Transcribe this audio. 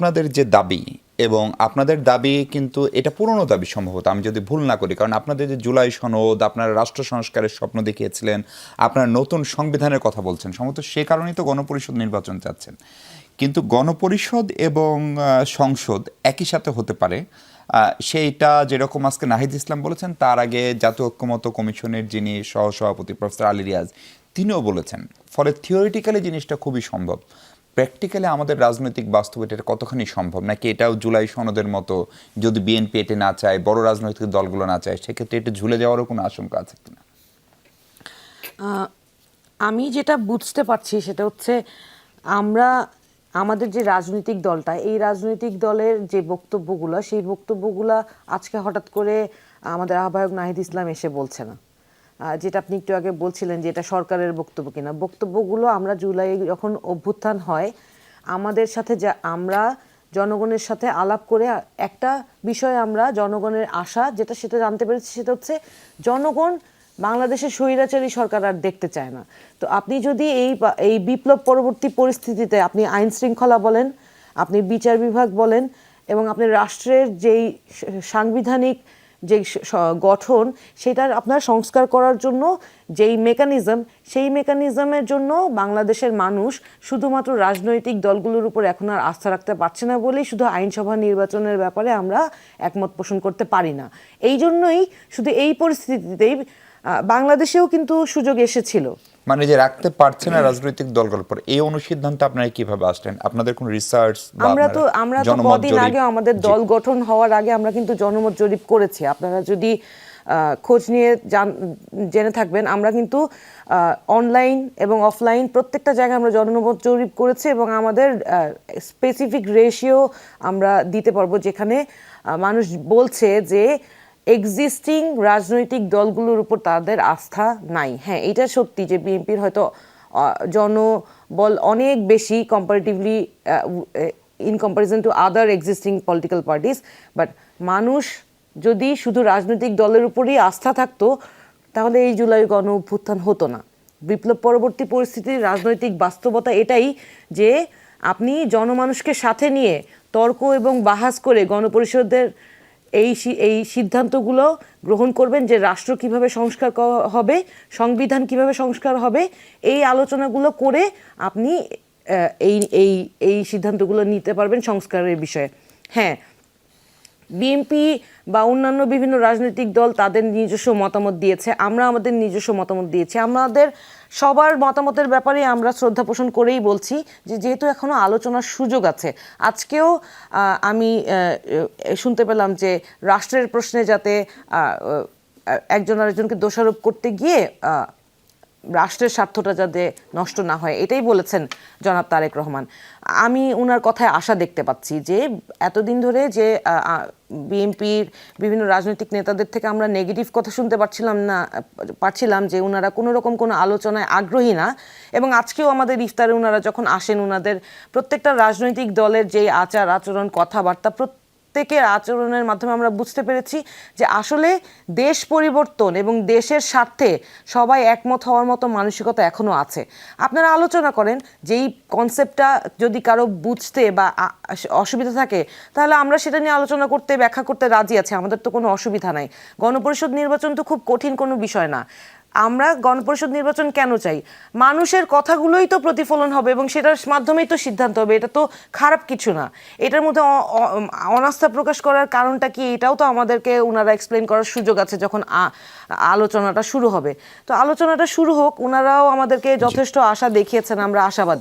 আপনাদের যে দাবি এবং আপনাদের দাবি কিন্তু এটা পুরনো দাবি সম্ভবত, আমি যদি ভুল না করি, কারণ আপনাদের যে জুলাই সনদ, আপনারা রাষ্ট্র সংস্কারের স্বপ্ন দেখিয়েছিলেন, আপনারা নতুন সংবিধানের কথা বলছেন, সম্ভবত সে কারণেই তো গণপরিষদ নির্বাচন চাচ্ছেন। কিন্তু গণপরিষদ এবং সংসদ একই সাথে হতে পারে। সেইটা যেরকম আজকে নাহিদ ইসলাম বলেছেন, তার আগে জাতীয় ঐক্যমত কমিশনের যিনি সহসভাপতি প্রফেসর আলী রিয়াজ, তিনিও বলেছেন। ফলে থিওরিটিক্যালি জিনিসটা খুবই সম্ভব। প্র্যাকটিক্যালি আমাদের রাজনৈতিক বাস্তব এটা কতখানি সম্ভব? নাকি এটাও জুলাই সনদের মতো যদি বিএনপি এটে না চায়, বড় রাজনৈতিক দলগুলো না চায়, সেক্ষেত্রে এটা ঝুলে যাওয়ারও কোনো আশঙ্কা আছে কিনা? আমি যেটা বুঝতে পারছি সেটা হচ্ছে আমরা, আমাদের যে রাজনৈতিক দলটা, এই রাজনৈতিক দলের যে বক্তব্যগুলো, সেই বক্তব্যগুলো আজকে হঠাৎ করে আমাদের আহ্বায়ক নাহিদ ইসলাম এসে বলছে না। যেটা আপনি একটু আগে বলছিলেন যে এটা সরকারের বক্তব্য কিনা, বক্তব্যগুলো আমরা জুলাই যখন অভ্যুত্থান হয়, আমাদের সাথে যা, আমরা জনগণের সাথে আলাপ করে একটা বিষয়ে আমরা জনগণের আশা যেটা সেটা জানতে পেরেছি সেটা হচ্ছে জনগণ বাংলাদেশের স্বৈরাচারী সরকার আর দেখতে চায় না। তো আপনি যদি এই এই বিপ্লব পরবর্তী পরিস্থিতিতে আপনি আইন শৃঙ্খলা বলেন, আপনি বিচার বিভাগ বলেন এবং আপনি রাষ্ট্রের যেই সাংবিধানিক যে গঠন, সেটার আপনার সংস্কার করার জন্য যেই মেকানিজম সেই মেকানিজমের জন্য বাংলাদেশের মানুষ শুধুমাত্র রাজনৈতিক দলগুলোর উপর এখন আর আস্থা রাখতে পারছে না বলেই শুধু আইনসভা নির্বাচনের ব্যাপারে আমরা একমত পোষণ করতে পারি না। এই জন্যই শুধু এই পরিস্থিতিতেই বাংলাদেশেও কিন্তু সুযোগ এসেছিল। মানে যে রাখতে পারছে না রাজনৈতিক দলগুলোর পর এই অনুসিদ্ধান্তে আপনারা কীভাবে আসলেন? আপনাদের কোনো রিসার্চ আমরা তো আমরা তো কদিন আগে আমাদের দল গঠন হওয়ার আগে আমরা কিন্তু জনমত জরিপ করেছি। আপনারা যদি আহ, খোঁজ নিয়ে জেনে থাকবেন আমরা কিন্তু অনলাইন এবং অফলাইন প্রত্যেকটা জায়গায় আমরা জনমত জরিপ করেছি এবং আমাদের স্পেসিফিক রেশিও আমরা দিতে পারব যেখানে মানুষ বলছে যে এক্সিস্টিং রাজনৈতিক দলগুলোর উপর তাদের আস্থা নাই। হ্যাঁ এটা সত্যি যে বিএনপির হয়তো জনবল অনেক বেশি comparatively in comparison to other existing political parties but মানুষ যদি শুধু রাজনৈতিক দলের উপরই আস্থা থাকতো, তাহলে এই জুলাই গণ অভ্যুত্থান হতো না। বিপ্লব পরবর্তী পরিস্থিতির রাজনৈতিক বাস্তবতা এটাই যে আপনি জনমানুষকে সাথে নিয়ে তর্ক এবং বাহাস করে গণপরিষদের এই এই সিদ্ধান্তগুলো গ্রহণ করবেন যে রাষ্ট্র কীভাবে সংস্কার হবে, সংবিধান কীভাবে সংস্কার হবে, এই আলোচনাগুলো করে আপনি এই এই এই সিদ্ধান্তগুলো নিতে পারবেন সংস্কারের বিষয়ে। হ্যাঁ বিএনপি বা অন্যান্য বিভিন্ন রাজনৈতিক দল তাদের নিজস্ব মতামত দিয়েছে, আমরা আমাদের নিজস্ব মতামত দিয়েছি। আমাদের সবার মতামতের ব্যাপারে আমরা শ্রদ্ধা পোষণ করেই বলছি যে যেহেতু এখনও আলোচনার সুযোগ আছে, আজকেও আমি শুনতে পেলাম যে রাষ্ট্রের প্রশ্নে যাতে একজন আরেকজনকে দোষারোপ করতে গিয়ে রাষ্ট্রের স্বার্থটা যাতে নষ্ট না হয়, এটাই বলেছেন জনাব তারেক রহমান। আমি ওনার কথায় আশা দেখতে পাচ্ছি যে, এতদিন ধরে যে বিএনপির বিভিন্ন রাজনৈতিক নেতাদের থেকে আমরা নেগেটিভ কথা শুনতে পারছিলাম না, পারছিলাম যে ওনারা কোনো রকম কোনো আলোচনায় আগ্রহী না। এবং আজকেও আমাদের ইফতারে ওনারা যখন আসেন ওনাদের প্রত্যেকটা রাজনৈতিক দলের যে আচার আচরণ কথাবার্তা প্রত্যেকের আচরণের মাধ্যমে আমরা বুঝতে পেরেছি যে আসলে দেশ পরিবর্তন এবং দেশের স্বার্থে সবাই একমত হওয়ার মতো মানসিকতা এখনও আছে। আপনারা আলোচনা করেন যেই কনসেপ্টটা যদি কারও বুঝতে বা অসুবিধা থাকে, তাহলে আমরা সেটা নিয়ে আলোচনা করতে, ব্যাখ্যা করতে রাজি আছি। আমাদের তো কোনো অসুবিধা নাই। গণপরিষদ নির্বাচন তো খুব কঠিন কোনো বিষয় না। আমরা গণপরিষদ নির্বাচন কেন চাই? মানুষের কথাগুলোই তো প্রতিফলন হবে এবং সেটার মাধ্যমেই তো সিদ্ধান্ত হবে। এটা তো খারাপ কিছু না। এটার মধ্যে অনাস্থা প্রকাশ করার কারণটা কি? এটাও তো আমাদেরকে ওনারা এক্সপ্লেন করার সুযোগ আছে যখন আলোচনাটা শুরু হবে। তো আলোচনাটা শুরু হোক ওনারাও আমাদেরকে যথেষ্ট আশা দেখিয়েছেন আমরা আশাবাদী।